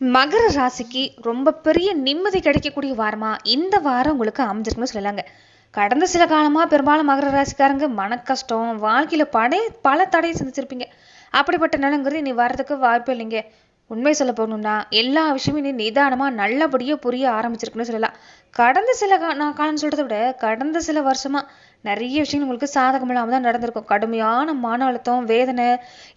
மகர ராசிக்கு ரொம்ப பெரிய நிம்மதி கிடைக்கக்கூடிய வாரமாக இந்த வாரம் உங்களுக்கு அமைஞ்சிருக்குன்னு சொல்லலாங்க. கடந்த சில காலமாக பெரும்பாலும் மகர ராசிக்காரங்க மன கஷ்டம் வாழ்க்கையில் படை பல தடையை சந்திச்சிருப்பீங்க. அப்படிப்பட்ட நிலங்கிறது இனி வர்றதுக்கு வாய்ப்பு இல்லைங்க. உண்மை சொல்ல போகணும்னா எல்லா விஷயமும் இனி நிதானமாக நல்லபடியாக புரிய ஆரம்பிச்சிருக்குன்னு சொல்லலாம். கடந்த சில கா நான் காலம் சொல்கிறத விட கடந்த சில வருஷமாக நிறைய விஷயங்கள் உங்களுக்கு சாதகம் இல்லாமல் தான் நடந்திருக்கும். கடுமையான மன அழுத்தம் வேதனை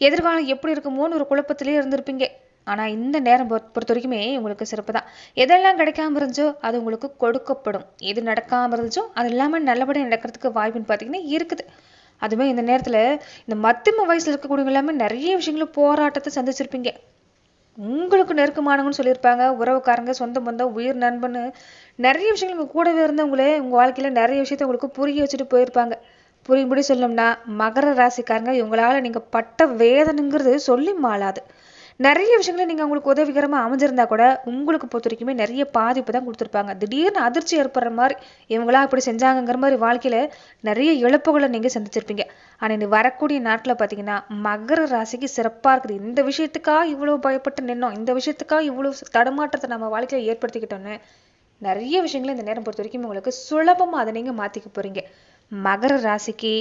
எதிர்காலம் எப்படி இருக்குமோன்னு ஒரு குழப்பத்திலே இருந்திருப்பீங்க. ஆனால் இந்த நேரம் பொறுத்த பொறுத்த வரைக்குமே உங்களுக்கு சிறப்பு தான் எதெல்லாம் கிடைக்காம இருந்துச்சோ அது உங்களுக்கு கொடுக்கப்படும். எது நடக்காமல் இருந்துச்சோ அது எல்லாமே நல்லபடியாக நடக்கிறதுக்கு வாய்ப்புன்னு பார்த்தீங்கன்னா இருக்குது. அதுவே இந்த நேரத்தில் இந்த மத்தியம வயசில் இருக்கக்கூடியவங்க எல்லாமே நிறைய விஷயங்களும் போராட்டத்தை சந்திச்சிருப்பீங்க. உங்களுக்கு நெருக்கமானவங்கன்னு சொல்லியிருப்பாங்க. உறவுக்காரங்க சொந்த பந்தம் உயிர் நண்பன்னு நிறைய விஷயங்கள் உங்கள் கூடவே இருந்தவங்களே உங்கள் வாழ்க்கையில் நிறைய விஷயத்த உங்களுக்கு புரிய வச்சுட்டு போயிருப்பாங்க. புரியும்படி சொல்லணும்னா மகர ராசிக்காரங்க இவங்களால நீங்கள் பட்ட வேதனைங்கிறது சொல்லி மாளாது. நிறைய விஷயங்களை நீங்கள் உங்களுக்கு உதவிகரமாக அமைஞ்சிருந்தா கூட உங்களுக்கு பொறுத்த வரைக்குமே நிறைய பாதிப்பு தான் கொடுத்துருப்பாங்க. திடீர்னு அதிர்ச்சி ஏற்படுற மாதிரி இவங்களா இப்படி செஞ்சாங்கங்கிற மாதிரி வாழ்க்கையில நிறைய இழப்புகளை நீங்க சந்திச்சிருப்பீங்க. ஆனால் இந்த வரக்கூடிய நாட்டில் பார்த்தீங்கன்னா மகர ராசிக்கு சிறப்பாக இருக்குது. இந்த விஷயத்துக்கா இவ்வளவு பயப்பட்டு நின்னோம். இந்த விஷயத்துக்கா இவ்வளவு தடுமாற்றத்தை நம்ம வாழ்க்கையில ஏற்படுத்திக்கிட்டோன்னு நிறைய விஷயங்களை இந்த நேரம் பொறுத்த வரைக்கும் உங்களுக்கு சுலபமாக அதை நீங்கள் மாத்திக்க போறீங்க. மகர ராசிக்கு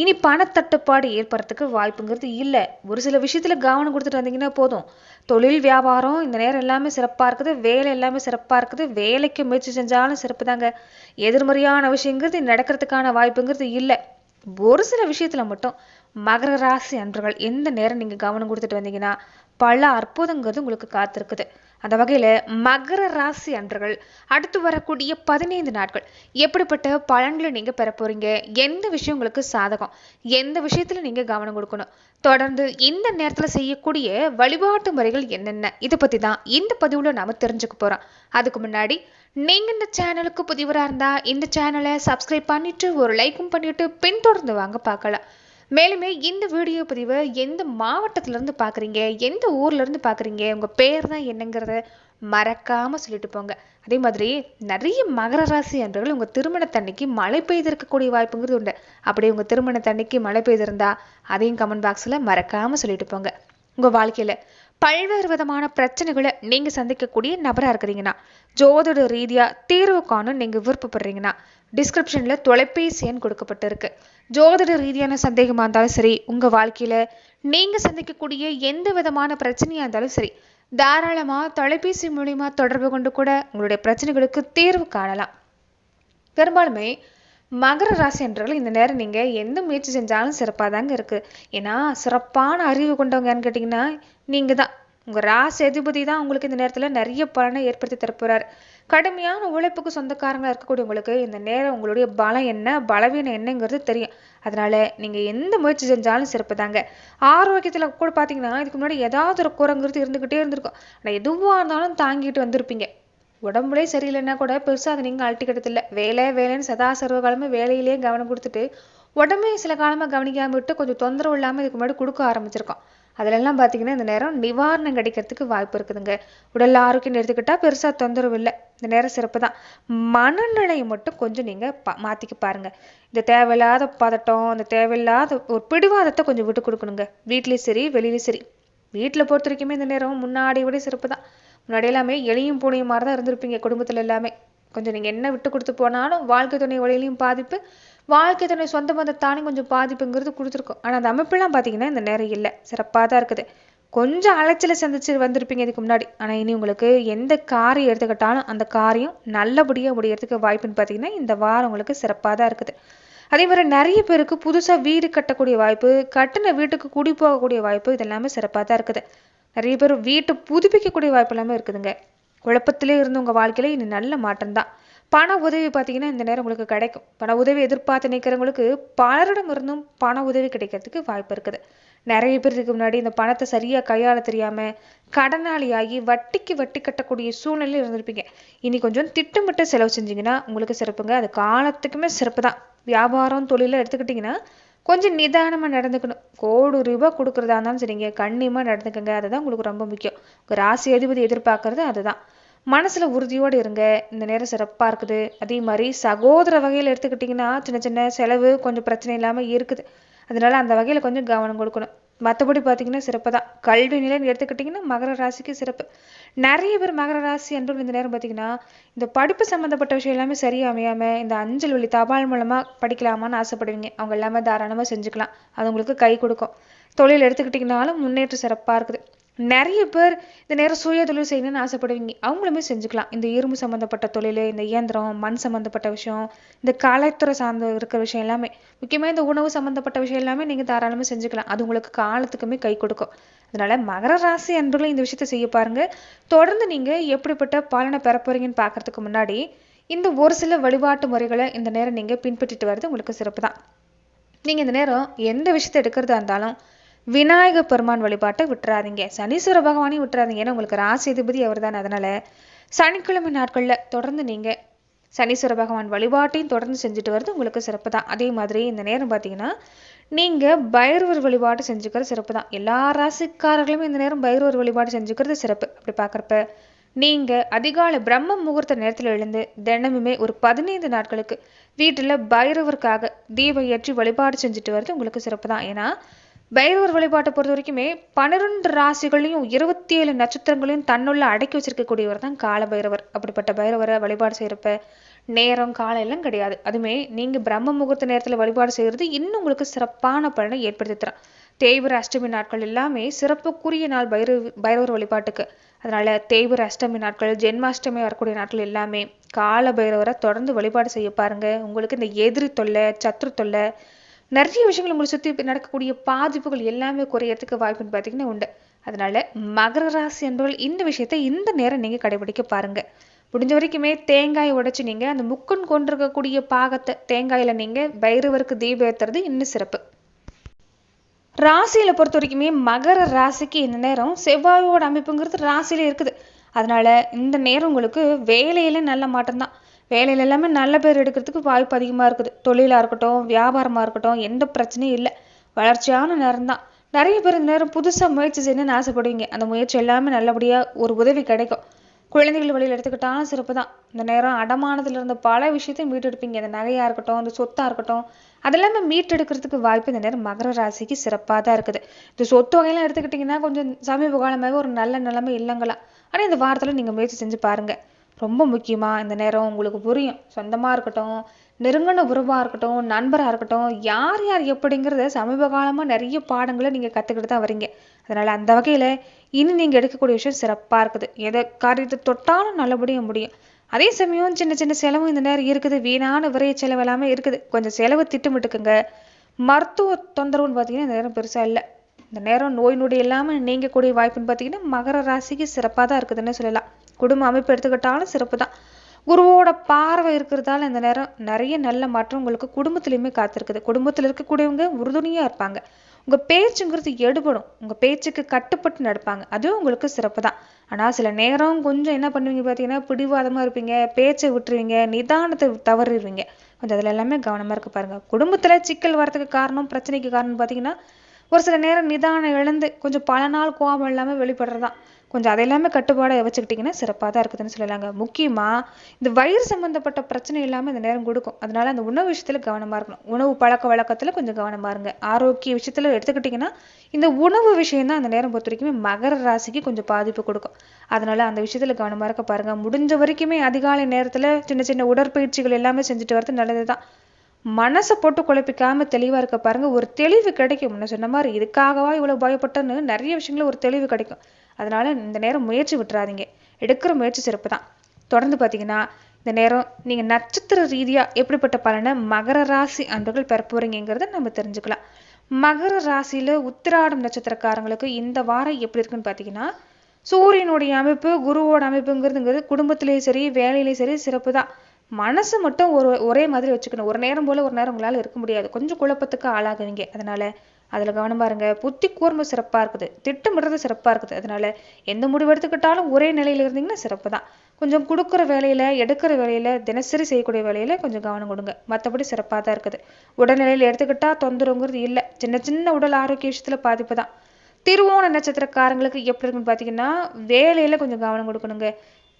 இனி பணத்தட்டுப்பாடு ஏற்படுறதுக்கு வாய்ப்புங்கிறது இல்லை. ஒரு சில விஷயத்தில் கவனம் கொடுத்துட்டு வந்தீங்கன்னா போதும். தொழில் வியாபாரம் இந்த நேரம் எல்லாமே சிறப்பாக இருக்குது. வேலை எல்லாமே சிறப்பாக இருக்குது. வேலைக்கு முயற்சி செஞ்சாலும் சிறப்பு தாங்க எதிர்மறையான விஷயங்கிறது நடக்கிறதுக்கான வாய்ப்புங்கிறது இல்லை. ஒரு சில விஷயத்தில் மட்டும் மகர ராசி அன்பர்கள் எந்த நேரம் நீங்கள் கவனம் கொடுத்துட்டு வந்தீங்கன்னா பல அற்புதங்கிறது உங்களுக்கு காத்திருக்குது. அந்த வகையில மகர ராசி அன்றர்கள் அடுத்து வரக்கூடிய பதினைந்து நாட்கள் எப்படிப்பட்ட பலன்களை நீங்க பெற போறீங்க? எந்த விஷயம் உங்களுக்கு சாதகம்? எந்த விஷயத்துல நீங்க கவனம் கொடுக்கணும்? தொடர்ந்து இந்த நேரத்துல செய்யக்கூடிய வழிபாட்டு முறைகள் என்னென்ன? இதை பற்றி தான் இந்த பதிவுல நாம தெரிஞ்சுக்க போறோம். அதுக்கு முன்னாடி நீங்க இந்த சேனலுக்கு புதிவராக இருந்தா இந்த சேனலை சப்ஸ்கிரைப் பண்ணிட்டு ஒரு லைக்கும் பண்ணிட்டு பின்தொடர்ந்து வாங்க பார்க்கலாம். மேலுமே இந்த வீடியோ பதிவை எந்த மாவட்டத்துல இருந்து எந்த ஊர்ல இருந்து உங்கள் உங்க பேர் தான் என்னங்கிறத மறக்காமல் சொல்லிட்டு போங்க. அதே மாதிரி நிறைய மகர ராசி அன்றர்கள் உங்கள் திருமணத்தன்னைக்கு மழை பெய்திருக்கக்கூடிய வாய்ப்புங்கிறது உண்டு. அப்படி உங்கள் திருமணத்தன்னைக்கு மழை பெய்திருந்தா அதையும் கமெண்ட் பாக்ஸ்ல மறக்காமல் சொல்லிட்டு போங்க. உங்க வாழ்க்கையில பல்வேறு விதமான பிரச்சனைகளை நீங்க சந்திக்கக்கூடிய நபரா இருக்கிறீங்கன்னா ஜோதிட ரீதியாக தீர்வு காணும் நீங்கள் விருப்பப்படுறீங்கன்னா டிஸ்கிரிப்ஷன்ல தொலைபேசி எண் கொடுக்கப்பட்டிருக்கு. ஜோதிட ரீதியான சந்தேகமா இருந்தாலும் சரி உங்க வாழ்க்கையில நீங்க சந்திக்கக்கூடிய எந்த விதமான பிரச்சனையா இருந்தாலும் சரி தாராளமா தொலைபேசி மூலியமா தொடர்பு கொண்டு கூட உங்களுடைய பிரச்சனைகளுக்கு தீர்வு காணலாம். பெரும்பாலுமே மகர ராசி என்றால் இந்த நேரம் நீங்க எந்த முயற்சி செஞ்சாலும் சிறப்பாக தாங்க இருக்கு. ஏன்னா சிறப்பான அறிவு கொண்டவங்கன்னு கேட்டிங்கன்னா நீங்கள் தான் உங்க ராசி அதிபதி தான் உங்களுக்கு இந்த நேரத்துல நிறைய பலனை ஏற்படுத்தி தரப்போறாரு. கடுமையான உழைப்புக்கு சொந்தக்காரங்களா இருக்கக்கூடியவங்களுக்கு இந்த நேரம் உங்களுடைய பலம் என்ன பலவீனம் என்னங்கிறது தெரியும். அதனால நீங்க எந்த முயற்சி செஞ்சாலும் சிறப்பு தாங்க. ஆரோக்கியத்தில் கூட பார்த்தீங்கன்னா இதுக்கு முன்னாடி ஏதாவது ஒரு குறைங்கிறது இருந்துகிட்டே இருந்திருக்கும். ஆனால் எதுவாக இருந்தாலும் தாங்கிட்டு வந்திருப்பீங்க. உடம்புலே சரியில்லைன்னா கூட பெருசாக அதை நீங்கள் அழட்டிக்கிறது இல்லை. வேலை வேலைன்னு சதா சர்வ காலமே வேலையிலேயே கவனம் கொடுத்துட்டு உடம்பே சில காலமாக கவனிக்காம விட்டு கொஞ்சம் தொந்தரவு இல்லாமல் இதுக்கு முன்னாடி கொடுக்க ஆரம்பிச்சிருக்கோம். அதுலெல்லாம் பார்த்தீங்கன்னா இந்த நேரம் நிவாரணம் கிடைக்கிறதுக்கு வாய்ப்பு இருக்குதுங்க. உடல் ஆரோக்கியம் எடுத்துக்கிட்டால் பெருசாக தொந்தரவு இல்லை. இந்த நேரம் சிறப்பு தான். மனநிலையை மட்டும் கொஞ்சம் நீங்கள் பா மாற்றிக்க பாருங்க. இந்த தேவையில்லாத பதட்டம் இந்த தேவையில்லாத ஒரு பிடிவாதத்தை கொஞ்சம் விட்டு கொடுக்கணுங்க. வீட்லேயும் சரி வெளியிலேயும் சரி. வீட்டில் பொறுத்த வரைக்குமே இந்த நேரம் முன்னாடி விட சிறப்பு தான். முன்னாடி எல்லாமே எளியும் பூனையும் மாதிரி தான் இருந்திருப்பீங்க குடும்பத்தில் எல்லாமே. கொஞ்சம் நீங்கள் என்ன விட்டு கொடுத்து போனாலும் வாழ்க்கை துணை வழியிலையும் பாதிப்பு வாழ்க்கை துணை சொந்த பந்தத்தானே கொஞ்சம் பாதிப்புங்கிறது கொடுத்துருக்கோம். ஆனால் அந்த அமைப்பெல்லாம் பார்த்தீங்கன்னா இந்த நேரம் இல்லை. சிறப்பாக தான் இருக்குது. கொஞ்சம் அலைச்சலை சந்திச்சு வந்திருப்பீங்க இதுக்கு முன்னாடி. ஆனால் இனி உங்களுக்கு எந்த காரியம் எடுத்துக்கிட்டாலும் அந்த காரியம் நல்லபடியாக முடியறதுக்கு வாய்ப்புன்னு பார்த்தீங்கன்னா இந்த வாரம் உங்களுக்கு சிறப்பாக தான் இருக்குது. அதே மாதிரி நிறைய பேருக்கு புதுசாக வீடு கட்டக்கூடிய வாய்ப்பு கட்டின வீட்டுக்கு குடி போகக்கூடிய வாய்ப்பு இதெல்லாமே சிறப்பாக தான் இருக்குது. நிறைய பேர் வீட்டை புதுப்பிக்கக்கூடிய வாய்ப்பு எல்லாமே இருக்குதுங்க. குழப்பத்திலே இருந்து உங்கள் வாழ்க்கையில் இனி நல்ல மாற்றம் தான் பண உதவி பார்த்தீங்கன்னா இந்த நேரம் உங்களுக்கு கிடைக்கும். பண உதவி எதிர்பார்த்து நிற்கிறவங்களுக்கு பலரிடம் இருந்தும் பண உதவி கிடைக்கிறதுக்கு வாய்ப்பு இருக்குது. நிறைய பேர்த்துக்கு முன்னாடி இந்த பணத்தை சரியாக கையாள தெரியாமல் கடனாளியாகி வட்டிக்கு வட்டி கட்டக்கூடிய சூழ்நிலையில் இருந்திருப்பீங்க. இனி கொஞ்சம் திட்டமிட்ட செலவு செஞ்சீங்கன்னா உங்களுக்கு சிறப்புங்க. அது காலத்துக்குமே சிறப்பு தான். வியாபாரம் தொழிலாக எடுத்துக்கிட்டிங்கன்னா கொஞ்சம் நிதானமாக நடந்துக்கணும். கோடி ரூபாய் கொடுக்குறதா இருந்தாலும் சரிங்க. கண்ணியமாக நடந்துக்கங்க. அதுதான் உங்களுக்கு ரொம்ப முக்கியம். ராசி அதிபதி எதிர்பார்க்கறது அதுதான். மனசில் உறுதியோடு இருங்க. இந்த நேரம் சிறப்பாக இருக்குது. அதே மாதிரி சகோதர வகையில் எடுத்துக்கிட்டிங்கன்னா சின்ன சின்ன செலவு கொஞ்சம் பிரச்சனை இல்லாமல் இருக்குது. அதனால அந்த வகையில் கொஞ்சம் கவனம் கொடுக்கணும். மற்றபடி பார்த்தீங்கன்னா சிறப்பு தான். கல்வி நிலைன்னு எடுத்துக்கிட்டிங்கன்னா மகர ராசிக்கு சிறப்பு. நிறைய பேர் மகர ராசி என்றும் இந்த நேரம் பார்த்தீங்கன்னா இந்த படிப்பு சம்மந்தப்பட்ட விஷயம் எல்லாமே சரியாக அமையாமல் இந்த அஞ்சல் வழி தபால் மூலமாக படிக்கலாமான்னு ஆசைப்படுவீங்க. அவங்க எல்லாமே தாராளமாக செஞ்சுக்கலாம். அது உங்களுக்கு கை கொடுக்கும். தொழில் எடுத்துக்கிட்டிங்கனாலும் முன்னேற்றம் சிறப்பாக இருக்குது. நிறைய பேர் இந்த நேரம் சுய தொழில் செய்யணும்னு ஆசைப்படுவீங்க. அவங்களுமே செஞ்சுக்கலாம். இந்த இரும்பு சம்மந்தப்பட்ட தொழில் இந்த இயந்திரம் மண் சம்மந்தப்பட்ட விஷயம் இந்த கலைத்துறை சார்ந்த இருக்கிற விஷயம் எல்லாமே. முக்கியமாக இந்த உணவு சம்மந்தப்பட்ட விஷயம் எல்லாமே நீங்கள் தாராளமாக செஞ்சுக்கலாம். அது உங்களுக்கு காலத்துக்குமே கை கொடுக்கும். அதனால மகர ராசி அன்பர்களும் இந்த விஷயத்த செய்ய பாருங்க. தொடர்ந்து நீங்கள் எப்படிப்பட்ட பலனை பெற போறீங்கன்னு பார்க்கறதுக்கு முன்னாடி இந்த ஒரு சில வழிபாட்டு முறைகளை இந்த நேரம் நீங்கள் பின்பற்றிட்டு வர்றது உங்களுக்கு சிறப்பு தான் நீங்கள் இந்த நேரம் எந்த விஷயத்தை எடுக்கிறதா இருந்தாலும் விநாயக பெருமான் வழிபாட்டை விட்டுறாதீங்க. சனீஸ்வர பகவானையும் விட்டுறாதீங்க. ஏன்னா உங்களுக்கு ராசி அதிபதி அவர் தான் அதனால சனிக்கிழமை நாட்களில் தொடர்ந்து நீங்கள் சனீஸ்வர பகவான் வழிபாட்டையும் தொடர்ந்து செஞ்சுட்டு வர்றது உங்களுக்கு சிறப்பு தான் அதே மாதிரி இந்த நேரம் பார்த்தீங்கன்னா நீங்கள் பைரவர் வழிபாடு செஞ்சுக்கிறது சிறப்பு தான் எல்லா ராசிக்காரர்களுமே இந்த நேரம் பைரவர் வழிபாடு செஞ்சுக்கிறது சிறப்பு. அப்படி பார்க்குறப்ப நீங்கள் அதிகாலை பிரம்ம முகூர்த்த நேரத்தில் எழுந்து தினமுமே ஒரு பதினைந்து நாட்களுக்கு வீட்டில் பைரவருக்காக தீபம் ஏற்றி வழிபாடு செஞ்சுட்டு வர்றது உங்களுக்கு சிறப்பு தான் ஏன்னா பைரவர் வழிபாட்டை பொறுத்த வரைக்குமே பன்னிரெண்டு ராசிகளையும் இருபத்தி ஏழு நட்சத்திரங்களையும் தன்னுள்ள அடக்கி வச்சிருக்கக்கூடியவர் தான் கால பைரவர் அப்படிப்பட்ட பைரவரை வழிபாடு செய்யறப்ப நேரம் காலம் எல்லாம் கிடையாது. அதுமே நீங்க பிரம்ம முகூர்த்த நேரத்துல வழிபாடு செய்யறது இன்னும் உங்களுக்கு சிறப்பான பலனை ஏற்படுத்தி தரும். தேய்பிர அஷ்டமி நாட்கள் எல்லாமே சிறப்புக்குரிய நாள் பைரவ பைரவர் வழிபாட்டுக்கு. அதனால தேய்பிர அஷ்டமி நாட்கள் ஜென்மாஷ்டமி வரக்கூடிய நாட்கள் எல்லாமே கால பைரவரை தொடர்ந்து வழிபாடு செய்ய பாருங்க. உங்களுக்கு இந்த எதிரி தொல்லை சத்ரு தொல்லை நிறைய விஷயங்கள் உங்களை சுற்றி நடக்கக்கூடிய பாதிப்புகள் எல்லாமே குறையறதுக்கு வாய்ப்புன்னு பார்த்தீங்கன்னா உண்டு. அதனால மகர ராசி என்பவர்கள் இந்த விஷயத்தை இந்த நேரம் நீங்கள் கடைபிடிக்க பாருங்க. முடிஞ்ச வரைக்குமே தேங்காய் உடைச்சு நீங்கள் அந்த முக்கன் கொண்டிருக்கக்கூடிய பாகத்தை தேங்காயில் நீங்கள் பைரவருக்கு தீபம் ஏற்றுறது இன்னும் சிறப்பு. ராசியில பொறுத்த வரைக்குமே மகர ராசிக்கு இந்த நேரம் செவ்வாயோட அமைப்புங்கிறது ராசியில இருக்குது. அதனால இந்த நேரம் உங்களுக்கு வேலையில நல்ல மாற்றம்தான். வேலையில எல்லாமே நல்ல பேர் எடுக்கிறதுக்கு வாய்ப்பு அதிகமாக இருக்குது. தொழிலாக இருக்கட்டும் வியாபாரமாக இருக்கட்டும் எந்த பிரச்சனையும் இல்லை. வளர்ச்சியான நேரம் தான். நிறைய பேர் இந்த நேரம் புதுசாக முயற்சி செய்யணும்னு ஆசைப்படுவீங்க. அந்த முயற்சி எல்லாமே நல்லபடியாக ஒரு உதவி கிடைக்கும். குழந்தைகள் வழியில் எடுத்துக்கிட்டாலும் சிறப்பு தான். இந்த நேரம் அடமானத்தில் இருந்த பல விஷயத்தையும் மீட்டெடுப்பீங்க. இந்த நகையாக இருக்கட்டும் இந்த சொத்தாக இருக்கட்டும் அதெல்லாமே மீட்டெடுக்கிறதுக்கு வாய்ப்பு இந்த நேரம் மகர ராசிக்கு சிறப்பாக தான் இருக்குது. இந்த சொத்து வகையெல்லாம் எடுத்துக்கிட்டிங்கன்னா கொஞ்சம் சமீப காலமாகவே ஒரு நல்ல நிலைமை இல்லைங்களா ஆனால் இந்த வாரத்தில் நீங்கள் முயற்சி செஞ்சு பாருங்கள் ரொம்ப முக்கியமாக இந்த நேரம் உங்களுக்கு புரியும். சொந்தமாக இருக்கட்டும் நெருங்கின உறவாக இருக்கட்டும் நண்பராக இருக்கட்டும் யார் யார் எப்படிங்கிறத சமீப காலமாக நிறைய பாடங்களை நீங்கள் கற்றுக்கிட்டு தான் வரீங்க. அதனால் அந்த வகையில் இனி நீங்கள் எடுக்கக்கூடிய விஷயம் சிறப்பாக இருக்குது. எதை காரியத்தை தொட்டாலும் நல்லபடியாக முடியும். அதே சமயம் சின்ன சின்ன செலவும் இந்த நேரம் இருக்குது. வீணான விரைய செலவு எல்லாமே இருக்குது. கொஞ்சம் செலவு திட்டமிட்டுக்குங்க. மருத்துவ தொந்தரவுன்னு பார்த்தீங்கன்னா இந்த நேரம் பெருசாக இல்லை. இந்த நேரம் நோய் நொடி இல்லாமல் நீங்கக்கூடிய வாய்ப்புன்னு பார்த்தீங்கன்னா மகர ராசிக்கு சிறப்பாக தான் இருக்குதுன்னு சொல்லலாம். குடும்ப அமைப்பு எடுத்துக்கிட்டாலும் சிறப்பு தான் குருவோட பார்வை இருக்கிறதால இந்த நேரம் நிறைய நல்ல மாற்றம் உங்களுக்கு குடும்பத்துலையுமே காத்திருக்குது. குடும்பத்தில் இருக்கக்கூடியவங்க உறுதுணையாக இருப்பாங்க. உங்கள் பேச்சுங்கிறது எடுபடும். உங்கள் பேச்சுக்கு கட்டுப்பட்டு நடப்பாங்க. அதுவும் உங்களுக்கு சிறப்பு தான் ஆனால் சில நேரம் கொஞ்சம் என்ன பண்ணுவீங்க பார்த்தீங்கன்னா பிடிவாதமாக இருப்பீங்க பேச்சை விட்டுருவீங்க நிதானத்தை தவறிடுவீங்க. கொஞ்சம் அதில் எல்லாமே கவனமாக இருக்க பாருங்க. குடும்பத்தில் சிக்கல் வரதுக்கு காரணம் பிரச்சனைக்கு காரணம் பார்த்தீங்கன்னா ஒரு சில நேரம் நிதானம் இழந்து கொஞ்சம் பல நாள் கோபம் இல்லாமல் வெளிப்படுறதான் கொஞ்சம் அதை எல்லாமே கட்டுப்பாடாக வச்சுக்கிட்டிங்கன்னா சிறப்பாக தான் இருக்குதுன்னு சொல்லலாங்க. முக்கியமாக இந்த வயிறு சம்மந்தப்பட்ட பிரச்சனை இல்லாமல் இந்த நேரம் கொடுக்கும். அதனால அந்த உணவு விஷயத்தில் கவனமாக இருக்கணும். உணவு பழக்க வழக்கத்தில் கொஞ்சம் கவனமாக இருங்க. ஆரோக்கிய விஷயத்தில் எடுத்துக்கிட்டிங்கன்னா இந்த உணவு விஷயம் தான் அந்த நேரம் பொறுத்த வரைக்குமே மகர ராசிக்கு கொஞ்சம் பாதிப்பு கொடுக்கும். அதனால அந்த விஷயத்தில் கவனமாக இருக்க பாருங்கள் முடிஞ்ச வரைக்குமே அதிகாலை நேரத்தில் சின்ன சின்ன உடற்பயிற்சிகள் எல்லாமே செஞ்சுட்டு வரது நல்லது தான் மனசை போட்டு குழப்பிக்காம தெளிவாக இருக்க பாருங்க. ஒரு தெளிவு கிடைக்கும். முன்ன சொன்ன மாதிரி இதுக்காகவா இவ்வளோ பயப்பட்டேன்னு நிறைய விஷயங்கள ஒரு தெளிவு கிடைக்கும். அதனால் இந்த நேரம் முயற்சி விட்டுறாதீங்க. எடுக்கிற முயற்சி சிறப்பு தான் தொடர்ந்து பார்த்தீங்கன்னா இந்த நேரம் நீங்கள் நட்சத்திர ரீதியாக எப்படிப்பட்ட பலனை மகர ராசி அன்பர்கள் பெற நம்ம தெரிஞ்சுக்கலாம். மகர ராசியில உத்திராடம் நட்சத்திரக்காரங்களுக்கு இந்த வாரம் எப்படி இருக்குன்னு பார்த்தீங்கன்னா சூரியனுடைய அமைப்பு குருவோட அமைப்புங்கிறதுங்கிறது குடும்பத்திலேயும் சரி வேலையிலையும் சரி சிறப்பு தான் மனசு மட்டும் ஒரு ஒரே மாதிரி வச்சுக்கணும். ஒரு நேரம் போல் ஒரு நேரம் உங்களால் இருக்க முடியாது. கொஞ்சம் குழப்பத்துக்கு ஆளாகுவீங்க அதனால் அதுல கவனம் பாருங்க. புத்தி கூர்மை சிறப்பா இருக்குது. திட்டமிடுறது சிறப்பா இருக்குது. அதனால எந்த முடிவு எடுத்துக்கிட்டாலும் ஒரே நிலையில இருந்தீங்கன்னா சிறப்பு தான். கொஞ்சம் கொடுக்குற வேலையில எடுக்கிற வேலையில தினசரி செய்யக்கூடிய வேலையில கொஞ்சம் கவனம் கொடுங்க. மற்றபடி சிறப்பாக தான் இருக்குது. உடல்நிலையில் எடுத்துக்கிட்டால் தொந்தரவுங்கிறது இல்லை. சின்ன சின்ன உடல் ஆரோக்கிய விஷயத்தில் பாதிப்பு தான். திருவோண நட்சத்திரக்காரங்களுக்கு எப்படி இருக்குன்னு பார்த்தீங்கன்னா வேலையில கொஞ்சம் கவனம் கொடுக்கணுங்க.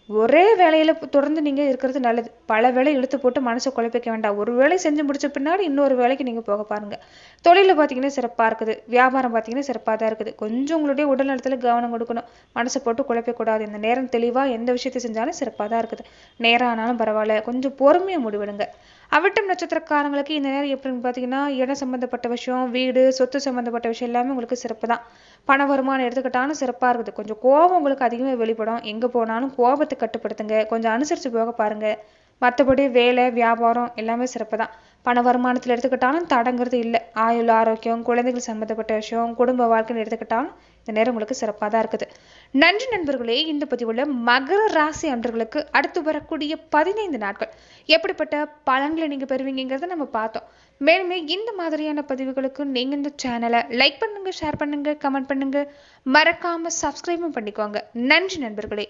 ஒரே வேலையில் தொடர்ந்து நீங்கள் இருக்கிறது நல்லது. பல வேலை இழுத்து போட்டு மனசை குழப்பிக்க வேண்டாம். ஒரு வேலை செஞ்சு முடிச்ச பின்னாடி இன்னொரு வேலைக்கு நீங்கள் போக பாருங்கள் தொழிலில் பார்த்தீங்கன்னா சிறப்பாக இருக்குது. வியாபாரம் பார்த்தீங்கன்னா சிறப்பாக தான் இருக்குது. கொஞ்சம் உங்களுடைய உடல் நலத்தில் கவனம் கொடுக்கணும். மனசை போட்டு குழப்பக்கூடாது. இந்த நேரம் தெளிவாக எந்த விஷயத்தை செஞ்சாலும் சிறப்பாக தான் இருக்குது. நேரம் ஆனாலும் பரவாயில்ல. கொஞ்சம் பொறுமையா முடிவெடுங்க. அவிட்டம் நட்சத்திரக்காரங்களுக்கு இந்த நேரம் எப்படின்னு பார்த்தீங்கன்னா இடம் சம்மந்தப்பட்ட விஷயம் வீடு சொத்து சம்மந்தப்பட்ட விஷயம் எல்லாமே உங்களுக்கு சிறப்பு தான். பண வருமானம் எடுத்துக்கிட்டாலும் சிறப்பாக இருக்குது. கொஞ்சம் கோபம் உங்களுக்கு அதிகமாக வெளிப்படும். எங்கே போனாலும் கோபத்தை கட்டுப்படுத்துங்க. கொஞ்சம் அனுசரித்து போக பாருங்கள் மற்றபடி வேலை வியாபாரம் எல்லாமே சிறப்பு தான் பண வருமானத்தில் எடுத்துக்கிட்டாலும் தடங்கிறது இல்லை. ஆயுள் ஆரோக்கியம் குழந்தைகள் சம்மந்தப்பட்ட விஷயம் குடும்ப வாழ்க்கைன்னு எடுத்துக்கிட்டாலும் இந்த நேரம் உங்களுக்கு சிறப்பாக தான் இருக்குது. நன்றி நண்பர்களே இந்த பதிவுள்ள மகர ராசி அன்றர்களுக்கு அடுத்து வரக்கூடிய பதினைந்து நாட்கள் எப்படிப்பட்ட பலன்களை நீங்கள் பெறுவீங்கிறத நம்ம பார்த்தோம். மேலுமே இந்த மாதிரியான பதிவுகளுக்கு நீங்கள் இந்த சேனலை லைக் பண்ணுங்க ஷேர் பண்ணுங்க கமெண்ட் பண்ணுங்க. மறக்காம சப்ஸ்கிரைபும் பண்ணிக்கோங்க. நன்றி நண்பர்களே.